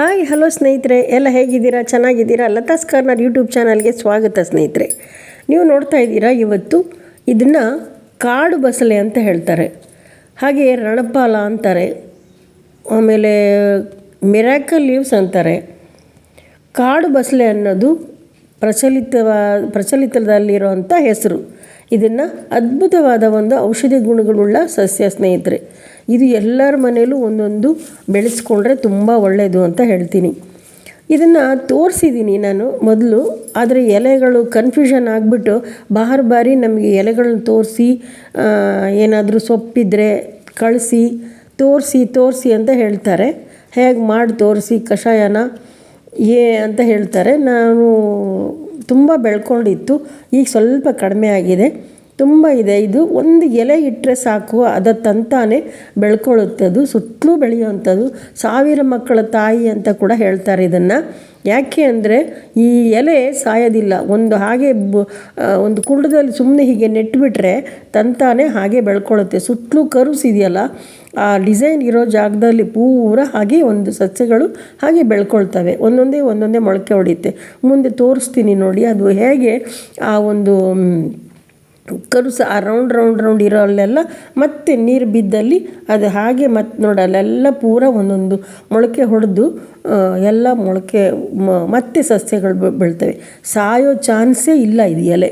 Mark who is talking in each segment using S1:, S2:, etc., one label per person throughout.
S1: Hi hello ಸ್ನೇಹಿತರೆ. ಎಲ್ಲ ಹೇಗಿದ್ದೀರಾ? ಚೆನ್ನಾಗಿದ್ದೀರಾ? ಲತಾಸ್ ಕಾರ್ನರ್ ಯೂಟ್ಯೂಬ್ ಚಾನಲ್ಗೆ ಸ್ವಾಗತ ಸ್ನೇಹಿತರೆ. ನೀವು ನೋಡ್ತಾ ಇದ್ದೀರಾ ಇವತ್ತು ಇದನ್ನು ಕಾಡು ಬಸಳೆ ಅಂತ ಹೇಳ್ತಾರೆ. ಹಾಗೆ ರಣಪಾಲ ಅಂತಾರೆ. ಆಮೇಲೆ ಮಿರಾಕಲ್ ಲೀವ್ಸ್ ಅಂತಾರೆ. ಕಾಡು ಬಸಳೆ ಅನ್ನೋದು ಪ್ರಚಲಿತವ ಪ್ರಚಲಿತದಲ್ಲಿರುವಂಥ ಹೆಸರು. ಇದನ್ನು ಅದ್ಭುತವಾದ ಒಂದು ಔಷಧಿ ಗುಣಗಳುಳ್ಳ ಸಸ್ಯ ಸ್ನೇಹಿತರೆ. ಇದು ಎಲ್ಲರ ಮನೆಯಲ್ಲೂ ಒಂದೊಂದು ಬೆಳೆಸ್ಕೊಂಡ್ರೆ ತುಂಬ ಒಳ್ಳೆಯದು ಅಂತ ಹೇಳ್ತೀನಿ. ಇದನ್ನು ತೋರಿಸಿದ್ದೀನಿ ನಾನು ಮೊದಲು, ಆದರೆ ಎಲೆಗಳು ಕನ್ಫ್ಯೂಷನ್ ಆಗಿಬಿಟ್ಟು ಬಾರ್ ಬಾರಿ ನಮಗೆ ಎಲೆಗಳನ್ನ ತೋರಿಸಿ ಏನಾದರೂ ಸೊಪ್ಪಿದ್ರೆ ಕಳಿಸಿ, ತೋರಿಸಿ ತೋರಿಸಿ ಅಂತ ಹೇಳ್ತಾರೆ. ಹೇಗೆ ಮಾಡಿ ತೋರಿಸಿ, ಕಷಾಯನ, ಏ ಅಂತ ಹೇಳ್ತಾರೆ. ನಾನು ತುಂಬ ಬೆಳ್ಕೊಂಡಿತ್ತು. ಈಗ ಸ್ವಲ್ಪ ಕಡಿಮೆ ಆಗಿದೆ. ತುಂಬ ಇದೆ. ಇದು ಒಂದು ಎಲೆ ಇಟ್ಟರೆ ಸಾಕು, ಅದ ತಂತಾನೆ ಬೆಳ್ಕೊಳ್ಳುತ್ತೆ. ಅದು ಸುತ್ತಲೂ ಬೆಳೆಯುವಂಥದ್ದು. ಸಾವಿರ ಮಕ್ಕಳ ತಾಯಿ ಅಂತ ಕೂಡ ಹೇಳ್ತಾರೆ ಇದನ್ನು. ಯಾಕೆ ಅಂದರೆ ಈ ಎಲೆ ಸಾಯೋದಿಲ್ಲ. ಒಂದು ಹಾಗೆ ಒಂದು ಕುಂಡದಲ್ಲಿ ಸುಮ್ಮನೆ ಹೀಗೆ ನೆಟ್ಬಿಟ್ರೆ ತಂತಾನೆ ಹಾಗೆ ಬೆಳ್ಕೊಳ್ಳುತ್ತೆ. ಸುತ್ತಲೂ ಕರುಸಿದೆಯಲ್ಲ ಆ ಡಿಸೈನ್ ಇರೋ ಜಾಗದಲ್ಲಿ ಪೂರ ಹಾಗೆ ಒಂದು ಸಸ್ಯಗಳು ಹಾಗೆ ಬೆಳ್ಕೊಳ್ತವೆ. ಒಂದೊಂದೇ ಒಂದೊಂದೇ ಮೊಳಕೆ ಹೊಡೆಯುತ್ತೆ. ಮುಂದೆ ತೋರಿಸ್ತೀನಿ ನೋಡಿ, ಅದು ಹೇಗೆ ಆ ಒಂದು ಕರುಸ ಆ ರೌಂಡ್ ರೌಂಡ್ ರೌಂಡ್ ಇರೋ ಅಲ್ಲೆಲ್ಲ ಮತ್ತೆ ನೀರು ಬಿದ್ದಲ್ಲಿ ಅದು ಹಾಗೆ ಮತ್ತೆ ನೋಡಿ, ಅಲ್ಲೆಲ್ಲ ಪೂರ ಒಂದೊಂದು ಮೊಳಕೆ ಹೊಡೆದು ಎಲ್ಲ ಮೊಳಕೆ ಮತ್ತೆ ಸಸ್ಯಗಳು ಬೆಳ್ತವೆ. ಸಾಯೋ ಚಾನ್ಸೇ ಇಲ್ಲ ಇದು ಎಲೆ.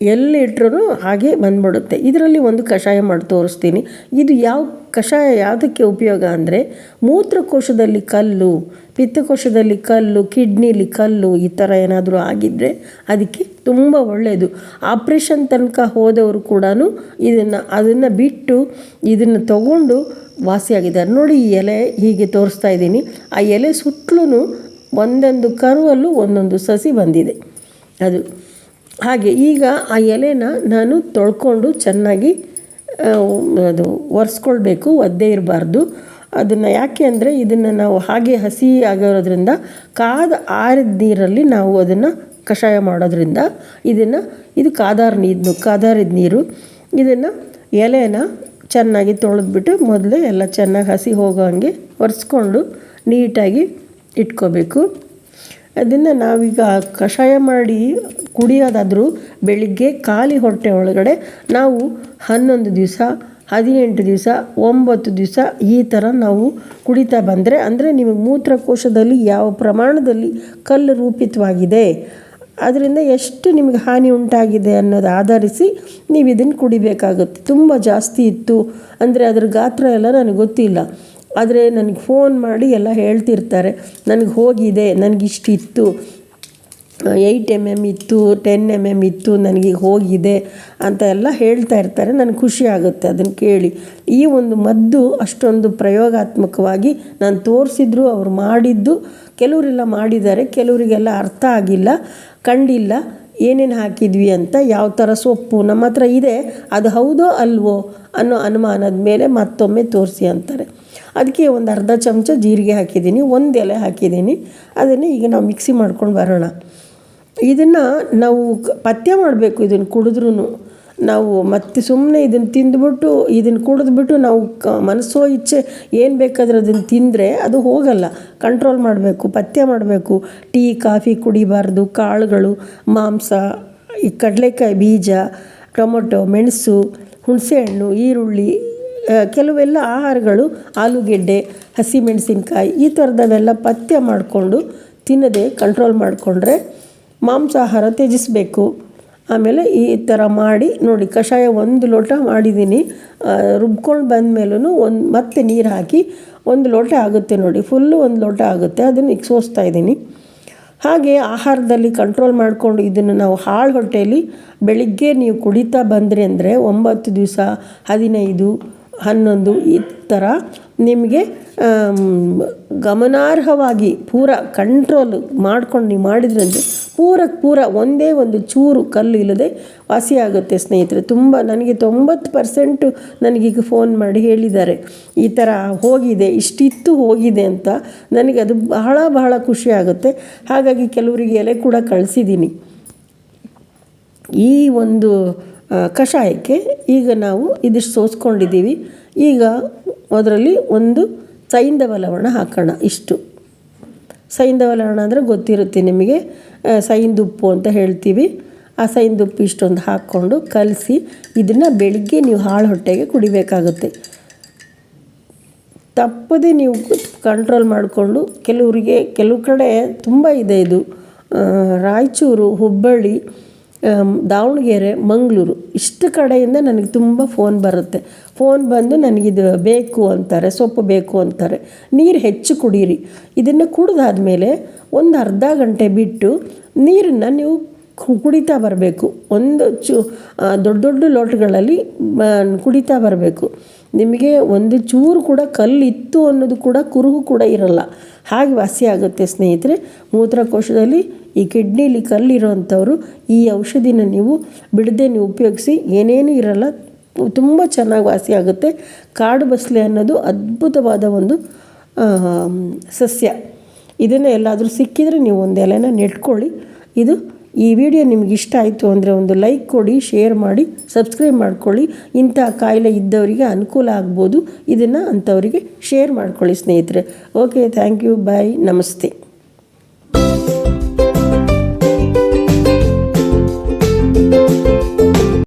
S1: ಎಲ್ಲಿ ಇಟ್ಟರೂ ಹಾಗೆ ಬಂದ್ಬಿಡುತ್ತೆ. ಇದರಲ್ಲಿ ಒಂದು ಕಷಾಯ ಮಾಡಿ ತೋರಿಸ್ತೀನಿ. ಇದು ಯಾವ ಕಷಾಯ, ಯಾವುದಕ್ಕೆ ಉಪಯೋಗ ಅಂದರೆ ಮೂತ್ರಕೋಶದಲ್ಲಿ ಕಲ್ಲು, ಪಿತ್ತಕೋಶದಲ್ಲಿ ಕಲ್ಲು, ಕಿಡ್ನಿಲಿ ಕಲ್ಲು ಈ ಥರ ಏನಾದರೂ ಆಗಿದ್ದರೆ ಅದಕ್ಕೆ ತುಂಬ ಒಳ್ಳೆಯದು ಆಪ್ರೇಷನ್ ತನಕ ಹೋದವರು ಕೂಡ ಇದನ್ನು, ಅದನ್ನು ಬಿಟ್ಟು ಇದನ್ನು ತಗೊಂಡು ವಾಸಿಯಾಗಿದ್ದಾರೆ. ನೋಡಿ ಈ ಎಲೆ ಹೀಗೆ ತೋರಿಸ್ತಾ ಇದ್ದೀನಿ. ಆ ಎಲೆ ಸುತ್ತಲೂ ಒಂದೊಂದು ಕರುವಲ್ಲೂ ಒಂದೊಂದು ಸಸಿ ಬಂದಿದೆ. ಅದು ಹಾಗೆ ಈಗ ಆ ಎಲೆನ ನಾನು ತೊಳ್ಕೊಂಡು ಚೆನ್ನಾಗಿ ಅದು ಒರೆಸ್ಕೊಳ್ಬೇಕು, ಒದ್ದೆ ಇರಬಾರ್ದು. ಅದನ್ನು ಯಾಕೆ ಅಂದರೆ ಇದನ್ನು ನಾವು ಹಾಗೆ ಹಸಿ ಆಗಿರೋದ್ರಿಂದ ಕಾದ ಆರಿದ ನೀರಲ್ಲಿ ನಾವು ಅದನ್ನು ಕಷಾಯ ಮಾಡೋದ್ರಿಂದ ಇದನ್ನು, ಇದು ಕಾದಾರ ನೀರು ಕಾದಾರಿದ ನೀರು, ಇದನ್ನು ಎಲೆನ ಚೆನ್ನಾಗಿ ತೊಳೆದ್ಬಿಟ್ಟು ಮೊದಲೇ ಎಲ್ಲ ಚೆನ್ನಾಗಿ ಹಸಿ ಹೋಗೋ ಹಾಗೆ ಒರೆಸ್ಕೊಂಡು ನೀಟಾಗಿ ಇಟ್ಕೋಬೇಕು. ಅದನ್ನು ನಾವೀಗ ಕಷಾಯ ಮಾಡಿ ಕುಡಿಯೋದಾದರೂ ಬೆಳಿಗ್ಗೆ ಖಾಲಿ ಹೊಟ್ಟೆ ಒಳಗಡೆ ನಾವು ಹನ್ನೊಂದು ದಿವಸ, ಹದಿನೆಂಟು ದಿವಸ, ಒಂಬತ್ತು ದಿವಸ ಈ ಥರ ನಾವು ಕುಡಿತಾ ಬಂದರೆ, ಅಂದರೆ ನಿಮಗೆ ಮೂತ್ರಕೋಶದಲ್ಲಿ ಯಾವ ಪ್ರಮಾಣದಲ್ಲಿ ಕಲ್ಲು ರೂಪಿತವಾಗಿದೆ, ಅದರಿಂದ ಎಷ್ಟು ನಿಮಗೆ ಹಾನಿ ಉಂಟಾಗಿದೆ ಅನ್ನೋದು ಆಧರಿಸಿ ನೀವು ಇದನ್ನು ಕುಡಿಬೇಕಾಗುತ್ತೆ. ತುಂಬ ಜಾಸ್ತಿ ಇತ್ತು ಅಂದರೆ ಅದರ ಗಾತ್ರ ಎಲ್ಲ ನನಗೆ ಗೊತ್ತಿಲ್ಲ. ಆದರೆ ನನಗೆ ಫೋನ್ ಮಾಡಿ ಎಲ್ಲ ಹೇಳ್ತಿರ್ತಾರೆ. ನನಗೆ ಹೋಗಿದೆ ನನಗಿಷ್ಟಿತ್ತು ಏಯ್ಟ್ ಎಂ ಎಂ ಇತ್ತು ಟೆನ್ ಎಂ ಎಂ ಇತ್ತು, ನನಗೆ ಹೋಗಿದೆ ಅಂತ ಎಲ್ಲ ಹೇಳ್ತಾ ಇರ್ತಾರೆ. ನನಗೆ ಖುಷಿ ಆಗುತ್ತೆ ಅದನ್ನು ಕೇಳಿ. ಈ ಒಂದು ಮದ್ದು ಅಷ್ಟೊಂದು ಪ್ರಯೋಗಾತ್ಮಕವಾಗಿ ನಾನು ತೋರಿಸಿದ್ರು, ಅವರು ಮಾಡಿದ್ದು. ಕೆಲವರೆಲ್ಲ ಮಾಡಿದ್ದಾರೆ, ಕೆಲವರಿಗೆಲ್ಲ ಅರ್ಥ ಆಗಿಲ್ಲ. ಕಂಡಿಲ್ಲ, ಏನೇನು ಹಾಕಿದ್ವಿ ಅಂತ, ಯಾವ ಥರ ಸೊಪ್ಪು ನಮ್ಮ ಹತ್ರ ಇದೆ. ಅದು ಹೌದೋ ಅಲ್ವೋ ಅನ್ನೋ ಅನುಮಾನದ ಮೇಲೆ ಮತ್ತೊಮ್ಮೆ ತೋರಿಸಿ ಅಂತಾರೆ. ಅದಕ್ಕೆ ಒಂದು ಅರ್ಧ ಚಮಚ ಜೀರಿಗೆ ಹಾಕಿದ್ದೀನಿ, ಒಂದು ಎಲೆ ಹಾಕಿದ್ದೀನಿ. ಅದನ್ನು ಈಗ ನಾವು ಮಿಕ್ಸಿ ಮಾಡ್ಕೊಂಡು ಬರೋಣ. ಇದನ್ನು ನಾವು ಪಥ್ಯ ಮಾಡಬೇಕು ಇದನ್ನು ಕುಡಿದ್ರೂ ನಾವು ಮತ್ತೆ ಸುಮ್ಮನೆ ಇದನ್ನು ತಿಂದ್ಬಿಟ್ಟು, ಇದನ್ನು ಕುಡಿದ್ಬಿಟ್ಟು ನಾವು ಕ, ಮನಸ್ಸೋ ಇಚ್ಛೆ ಏನು ಬೇಕಾದರೂ ಅದನ್ನು ತಿಂದರೆ ಅದು ಹೋಗಲ್ಲ. ಕಂಟ್ರೋಲ್ ಮಾಡಬೇಕು, ಪಥ್ಯ ಮಾಡಬೇಕು. ಟೀ, ಕಾಫಿ ಕುಡಿಬಾರ್ದು, ಕಾಳುಗಳು, ಮಾಂಸ, ಈ ಕಡಲೆಕಾಯಿ ಬೀಜ, ಟೊಮೊಟೊ, ಮೆಣಸು, ಹುಣಸೆಹಣ್ಣು, ಈರುಳ್ಳಿ ಕೆಲವೆಲ್ಲ ಆಹಾರಗಳು, ಆಲೂಗೆಡ್ಡೆ, ಹಸಿಮೆಣಸಿನ್ಕಾಯಿ, ಈ ಥರದವೆಲ್ಲ ಪಥ್ಯ ಮಾಡಿಕೊಂಡು ತಿನ್ನದೆ ಕಂಟ್ರೋಲ್ ಮಾಡಿಕೊಂಡ್ರೆ ಮಾಂಸಾಹಾರ ತ್ಯಜಿಸಬೇಕು. ಆಮೇಲೆ ಈ ಥರ ಮಾಡಿ, ನೋಡಿ ಕಷಾಯ ಒಂದು ಲೋಟ ಮಾಡಿದ್ದೀನಿ. ರುಬ್ಕೊಂಡು ಬಂದಮೇಲೂ ಒಂದು, ಮತ್ತೆ ನೀರು ಹಾಕಿ ಒಂದು ಲೋಟ ಆಗುತ್ತೆ ನೋಡಿ ಫುಲ್ಲು ಒಂದು ಲೋಟ ಆಗುತ್ತೆ, ಅದನ್ನು ಈಗ ಸೋಸ್ತಾ ಇದ್ದೀನಿ. ಹಾಗೆ ಆಹಾರದಲ್ಲಿ ಕಂಟ್ರೋಲ್ ಮಾಡಿಕೊಂಡು ಇದನ್ನು ನಾವು ಹಾಳು ಹೊಟ್ಟೆಯಲ್ಲಿ ಬೆಳಿಗ್ಗೆ ನೀವು ಕುಡಿತಾ ಬಂದ್ರಿ ಅಂದರೆ ಒಂಬತ್ತು ದಿವಸ, ಹದಿನೈದು ಹನ್ನೊಂದು ಈ ಥರ ನಿಮಗೆ ಗಮನಾರ್ಹವಾಗಿ ಪೂರ ಕಂಟ್ರೋಲ್ ಮಾಡ್ಕೊಂಡು ನೀವು ಮಾಡಿದ್ರಂದರೆ ಪೂರಕ್ಕೆ ಪೂರ ಒಂದೇ ಒಂದು ಚೂರು ಕಲ್ಲು ಇಲ್ಲದೆ ವಾಸಿಯಾಗುತ್ತೆ ಸ್ನೇಹಿತರೆ. ತುಂಬ ನನಗೆ ತೊಂಬತ್ತು ಪರ್ಸೆಂಟು ನನಗೀಗ ಫೋನ್ ಮಾಡಿ ಹೇಳಿದ್ದಾರೆ. ಈ ಥರ ಹೋಗಿದೆ, ಇಷ್ಟಿತ್ತು ಹೋಗಿದೆ ಅಂತ ನನಗೆ ಅದು ಬಹಳ ಬಹಳ ಖುಷಿ ಆಗುತ್ತೆ. ಹಾಗಾಗಿ ಕೆಲವರಿಗೆ ಎಲೆ ಕೂಡ ಕಳಿಸಿದ್ದೀನಿ. ಈ ಒಂದು ಕಷಾಯಕ್ಕೆ ಈಗ ನಾವು ಇದಿಷ್ಟು ಸೋಸ್ಕೊಂಡಿದ್ದೀವಿ. ಈಗ ಅದರಲ್ಲಿ ಒಂದು ಸೈಂಧವ ಲವಣ ಹಾಕೋಣ ಇಷ್ಟು. ಸೈಂಧವ ಲವಣ ಅಂದರೆ ಗೊತ್ತಿರುತ್ತೆ ನಿಮಗೆ. ಸೈಂದುಪ್ಪು ಅಂತ ಹೇಳ್ತೀವಿ. ಆ ಸೈಂದುಪ್ಪು ಇಷ್ಟೊಂದು ಹಾಕ್ಕೊಂಡು ಕಲಸಿ ಇದನ್ನು ಬೆಳಿಗ್ಗೆ ನೀವು ಹಾಳು ಹೊಟ್ಟೆಗೆ ಕುಡಿಬೇಕಾಗುತ್ತೆ. ತಪ್ಪದೆ ನೀವು ಕಂಟ್ರೋಲ್ ಮಾಡಿಕೊಂಡು ಕೆಲವರಿಗೆ, ಕೆಲವು ಕಡೆ ತುಂಬ ಇದೆ ಇದು. ರಾಯಚೂರು, ಹುಬ್ಬಳ್ಳಿ ದಾವಣಗೆರೆ, ಮಂಗಳೂರು, ಇಷ್ಟು ಕಡೆಯಿಂದ ನನಗೆ ತುಂಬ ಫೋನ್ ಬರುತ್ತೆ. ಫೋನ್ ಬಂದು ನನಗಿದು ಬೇಕು ಅಂತಾರೆ, ಸೊಪ್ಪು ಬೇಕು ಅಂತಾರೆ. ನೀರು ಹೆಚ್ಚು ಕುಡೀರಿ. ಇದನ್ನು ಕುಡಿದಾದ್ಮೇಲೆ ಒಂದು ಅರ್ಧ ಗಂಟೆ ಬಿಟ್ಟು ನೀರನ್ನು ನೀವು ಕುಡಿತಾ ಬರಬೇಕು. ಒಂದು ಚು ದೊಡ್ಡ ದೊಡ್ಡ ಲೋಟಗಳಲ್ಲಿ ಕುಡಿತಾ ಬರಬೇಕು. ನಿಮಗೆ ಒಂದು ಚೂರು ಕೂಡ ಕಲ್ಲಿತ್ತು ಅನ್ನೋದು ಕೂಡ ಕುರುಹು ಕೂಡ ಇರಲ್ಲ. ಹಾಗೆ ವಾಸಿ ಆಗುತ್ತೆ ಸ್ನೇಹಿತರೆ. ಮೂತ್ರಕೋಶದಲ್ಲಿ ಈ ಕಿಡ್ನಿಲಿ ಕಲ್ಲಿರೋವಂಥವ್ರು ಈ ಔಷಧಿನ ನೀವು ಬಿಡದೆ ನೀವು ಉಪಯೋಗಿಸಿ, ಏನೇನು ಇರಲ್ಲ. ತುಂಬ ಚೆನ್ನಾಗಿ ವಾಸಿ ಆಗುತ್ತೆ. ಕಾಡು ಬಸಳೆ ಅನ್ನೋದು ಅದ್ಭುತವಾದ ಒಂದು ಸಸ್ಯ. ಇದನ್ನು ಎಲ್ಲಾದರೂ ಸಿಕ್ಕಿದರೆ ನೀವು ಒಂದು ಎಲೆನ ನೆಟ್ಕೊಳ್ಳಿ. ಇದು ಈ ವಿಡಿಯೋ ನಿಮ್ಗೆ ಇಷ್ಟ ಆಯಿತು ಅಂದರೆ ಒಂದು ಲೈಕ್ ಕೊಡಿ, ಶೇರ್ ಮಾಡಿ, ಸಬ್ಸ್ಕ್ರೈಬ್ ಮಾಡ್ಕೊಳ್ಳಿ. ಇಂಥ ಕಾಯಿಲೆ ಇದ್ದವರಿಗೆ ಅನುಕೂಲ ಆಗ್ಬೋದು. ಇದನ್ನು ಅಂಥವರಿಗೆ ಶೇರ್ ಮಾಡ್ಕೊಳ್ಳಿ ಸ್ನೇಹಿತರೆ. ಓಕೆ ಥ್ಯಾಂಕ್ ಯು ಬಾಯ್ ನಮಸ್ತೆ.